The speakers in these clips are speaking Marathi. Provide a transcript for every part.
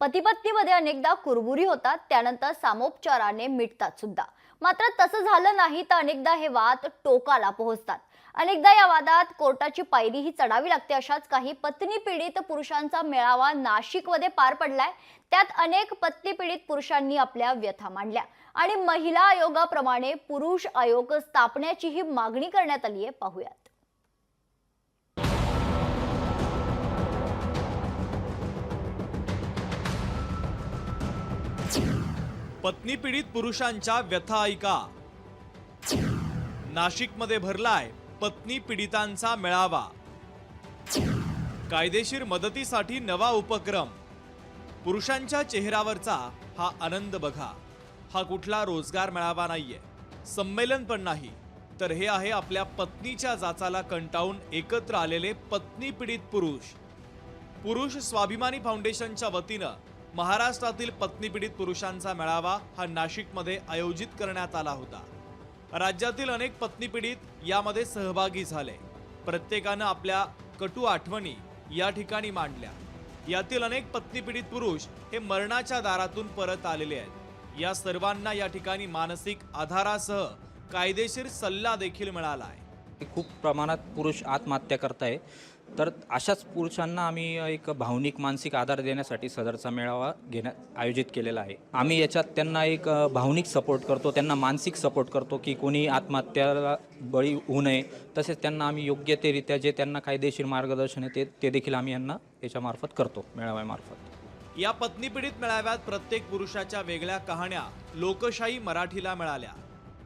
पतीपत्नीमध्ये अनेकदा कुरबुरी होतात त्यानंतर सामोपचाराने मिटतात सुद्धा. मात्र तसं झालं नाही तर अनेकदा हे वाद टोकाला पोहोचतात. अनेकदा या वादात कोर्टाची पायरीही चढावी लागते अशाच काही पत्नी पीडित पुरुषांचा मेळावा नाशिकमध्ये पार पडलाय. त्यात अनेक पत्नी पीडित पुरुषांनी आपल्या व्यथा मांडल्या आणि महिला आयोगाप्रमाणे पुरुष आयोग स्थापण्याचीही मागणी करण्यात आली आहे पाहूयात. पत्नी पीडित पुरुषांच्या व्यथा ऐका. नाशिकमध्ये भरलाय पत्नी पीडितांचा मेळावा. कायदेशीर मदतीसाठी नवा उपक्रम. पुरुषांच्या चेहऱ्यावरचा हा आनंद बघा. हा कुठला रोजगार मेळावा नाहीये. संमेलन पण नाही. तर हे आहे आपल्या पत्नीच्या जाचाला कंटाळून एकत्र आलेले पत्नी पीडित पुरुष. पुरुष स्वाभिमानी फाउंडेशनच्या वतीनं महाराष्ट्रातील पत्नीपीडित पुरुषांचा मेळावा हा नाशिकमध्ये आयोजित करण्यात आला होता. राज्यातील अनेक पत्नीपीडित यामध्ये सहभागी झाले. प्रत्येकानं आपल्या कटू आठवणी या ठिकाणी मांडल्या. यातील अनेक पत्नीपीडित पुरुष हे मरणाच्या दारातून परत आलेले आहेत. या सर्वांना या ठिकाणी मानसिक आधारासह कायदेशीर सल्ला देखील मिळाला आहे. खूप प्रमाणात पुरुष आत्महत्या करत आहे तर अशाच पुरुषांना आम्ही एक भावनिक मानसिक आधार देण्यासाठी सदरचा मेळावा घेण्या आयोजित केलेला आहे. आम्ही याच्यात त्यांना एक भावनिक सपोर्ट करतो त्यांना मानसिक सपोर्ट करतो की कोणी आत्महत्याला बळी होऊ नये. तसेच त्यांना आम्ही योग्य ते रित्या जे त्यांना कायदेशीर मार्गदर्शन आहे ते ते देखील आम्ही यांना याच्यामार्फत करतो मेळाव्यामार्फत या पत्नी पीडित मेळाव्यात प्रत्येक पुरुषाच्या वेगळ्या कहाण्या लोकशाही मराठीला मिळाल्या.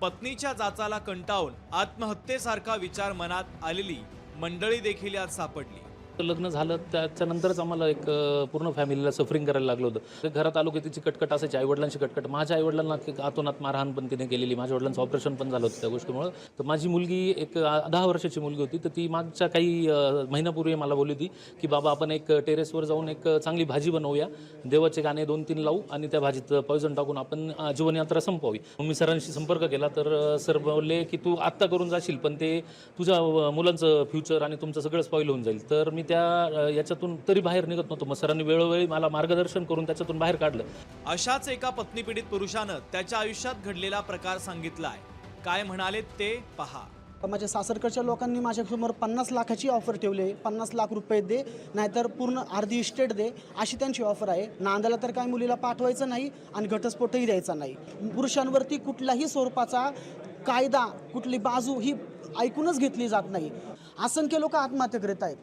पत्नीच्या जाचाला कंटाळून आत्महत्येसारखा विचार मनात आलेली मंडळी देखील यात सापडली. लग्न झालं त्याच्यानंतरच आम्हाला एक पूर्ण फॅमिलीला सफरिंग करायला लागलं होतं. घरात आलो की तिची कटकट असायची आईवडिलांची कटकट. माझ्या आईवडिलांना आतोनात मारहाण पण तिने केलेली. माझ्या वडिलांचं ऑपरेशन पण झालं होतं त्या गोष्टीमुळं. तर माझी मुलगी एक दहा वर्षाची मुलगी होती. तर ती मागच्या काही महिन्यापूर्वी मला बोलली होती की बाबा आपण एक टेरेसवर जाऊन एक चांगली भाजी बनवूया. देवाचे गाणे दोन तीन लावू आणि त्या भाजीत पॉयझन टाकून आपण जीवनयात्रा संपवावी. मग मी सरांशी संपर्क केला. तर सर बोलले की तू आत्ता करून जाशील पण ते तुझ्या मुलांचं फ्युचर आणि तुमचं सगळं स्पॉईल होऊन जाईल. तर मी त्या याच्यातून तरी बाहेर निघत नव्हतो. मग सरांनी वेळोवेळी मला मार्गदर्शन करून त्याच्यातून बाहेर काढलं. अशाच एका पत्नीपीडित पुरुषानं त्याच्या आयुष्यात घडलेला प्रकार सांगितलाय. काय म्हणाले ते पहा. माझ्या सासरकडच्या लोकांनी माझ्यासमोर पन्नास लाखाची ऑफर ठेवली. आहे पन्नास लाख रुपये दे नाहीतर पूर्ण अर्धी इस्टेट दे अशी त्यांची ऑफर आहे. नांदाला तर काय मुलीला पाठवायचं नाही आणि घटस्फोटही द्यायचा नाही. पुरुषांवरती कुठल्याही स्वरूपाचा कायदा कुठली बाजू ही ऐकूनच घेतली जात नाही. असंख्य लोक आत्महत्या करीत आहेत.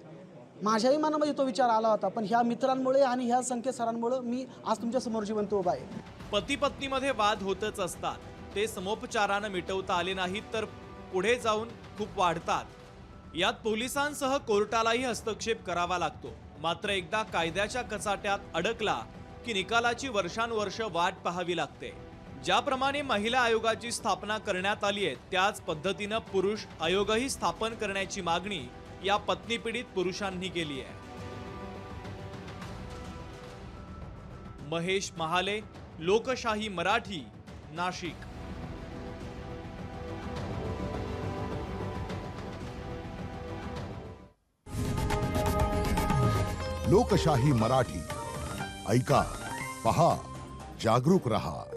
माझ्याही मनामध्ये तो विचार आला होता पण ह्या मित्रांमुळे आणि ह्या संख्या सरांमुळं मी आज तुमच्यासमोर जिवंत उभा आहे. पती पत्नीमध्ये वाद होतच असतात. ते समोपचारानं मिटवता आले नाहीत तर पुढे जाऊन खूप वाढतात. यात पोलिसांसह कोर्टालाही हस्तक्षेप करावा लागतो. मात्र एकदा कायद्याच्या कचाट्यात अडकला की निकालाची वर्षानुवर्ष वाट पाहावी लागते. ज्याप्रमाणे महिला आयोगाची स्थापना करण्यात आली आहे त्याच पद्धतीनं पुरुष आयोगही स्थापन करण्याची मागणी या पत्नीपीडित पुरुषांनी केली आहे. महेश महाले, लोकशाही मराठी, नाशिक. लोकशाही मराठी. ऐका, पहा, जागरूक रहा.